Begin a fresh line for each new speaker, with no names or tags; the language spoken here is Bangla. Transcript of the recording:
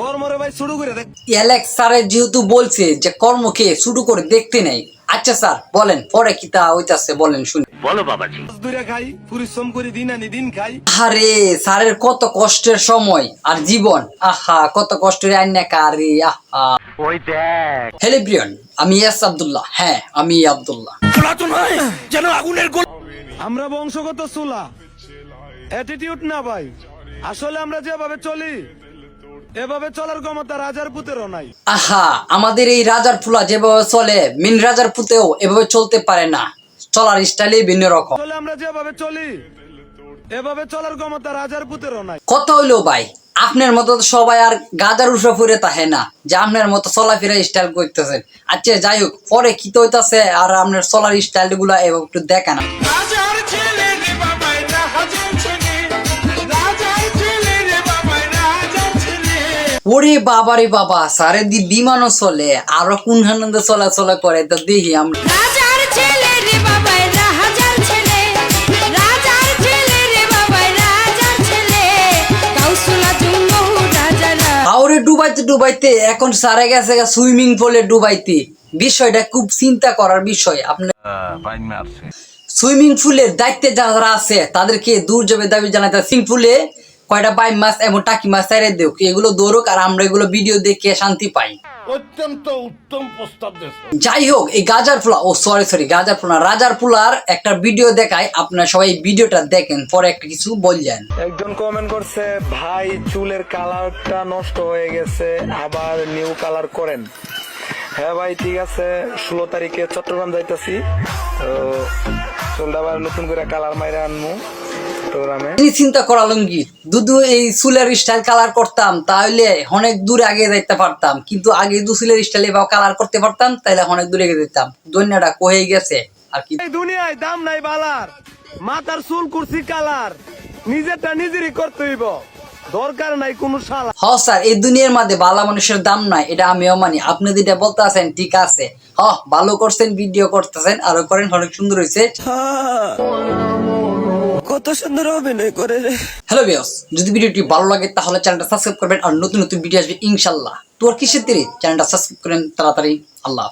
কর্মরে ভাই শুরু করে দেখ
অ্যালেক্স স্যারের যেহেতু বলছে যে কর্মকে শুরু করে দেখতে নেই আচ্ছা স্যার বলেন পরে কি তা হইতাছে বলেন শুনি।
দূরে খাই পরিশ্রম করে দিন আনি দিন খাই।
আরে স্যারের কত কষ্টের সময় আর জীবন। আহা কত কষ্টের আন্যা কারে আহা।
ওই দেখ।
হ্যালো ব্রিয়ন আমি এস আব্দুল্লাহ। হ্যাঁ আমি আব্দুল্লাহ।
আমরা বংশগত চুলা অ্যাটিটিউড না ভাই। আসলে আমরা যেভাবে চলি এভাবে চলার ক্ষমতা রাজার পুতেরও নাই।
আহা আমাদের এই রাজার ফুলা যেভাবে চলে মিন রাজার পুতেও এভাবে চলতে পারে না। চলার স্টাইলই ভিন্ন রকম।
আসলে আমরা যেভাবে চলি এভাবে চলার ক্ষমতা রাজার পুতেরও নাই।
কত হইল ভাই? আপনার মতো সবাই আর গাজার উঠে ফুরে তাহে না যে আপনার মতো চলাফেরা স্টাইল করতেছেন আচ্ছা যাই হোক পরে কি তো হইতাছে আর আপনার চলার স্টাইলগুলা একটু দেখা না ওরে বাবা রে বাবা সারে দি বিমানও চলে আরও কোন হানন্দে চলাচলা করে তো দেখি আমরা। ডুবাইতে ডুবাইতে এখন সারে গেছে সুইমিং পুলে ডুবাইতে। বিষয়টা খুব চিন্তা করার বিষয় আপনার সুইমিং পুলের দায়িত্বে যারা আছে তাদেরকে দূর যাবে দাবি জানাতে সুইমিং পুলে কয়টা বাই মাছ এবং টাকি মাছ ছাড়ে দেও। এগুলো দৌড়ুক আর আমরা এগুলো ভিডিও দেখে শান্তি পাই।
অত্যন্ত উত্তম প্রস্তাব
যাই হোক এই গাজার ফুলা ও সরি সরি গাজার ফুলা রাজার ফুলার একটা ভিডিও দেখায় আপনারা সবাই ভিডিওটা দেখেন পরে একটা কিছু বললেন।
একজন কমেন্ট করছে ভাই চুলের কালারটা নষ্ট হয়ে গেছে আবার নিউ কালার করেন। হ্যাঁ ভাই ঠিক আছে ষোলো তারিখে চট্টগ্রাম যাইতেছি। তো চুলটা আবার নতুন করে কালার মাইরে আনমু। চট্টগ্রামে
তিনি চিন্তা করালাম কি দুদু এই চুলের স্টাইল কালার করতাম তাহলে অনেক দূর আগে যাইতে পারতাম। কিন্তু আগে দু চুলের স্টাইল এবার কালার করতে পারতাম তাহলে অনেক দূরে গিয়ে যেতাম দৈন্যটা কয়ে গেছে আর কি।
দুনিয়ায় দাম নাই বালার মাথার চুল কুরসি কালার নিজেরটা নিজেরই করতে হইব। দরকার নাই কোনো শালা।
হ স্যার এই দুনিয়ার মধ্যে ভালো মানুষের দাম নাই এটা আমিও মানি। আপনি যেটা বলতে আছেন ঠিক আছে। হ ভালো করছেন ভিডিও করতেছেন আরও করেন অনেক সুন্দর হয়েছে।
কত সুন্দর অভিনয় করে রে।
হ্যালো বিয়স যদি ভিডিওটি ভালো লাগে তাহলে চ্যানেলটা সাবস্ক্রাইব করবেন আর নতুন নতুন ভিডিও আসবে ইনশাল্লাহ তোর কিসের তীরে চ্যানেলটা সাবস্ক্রাইব করেন, তাড়াতাড়ি। আল্লাহ।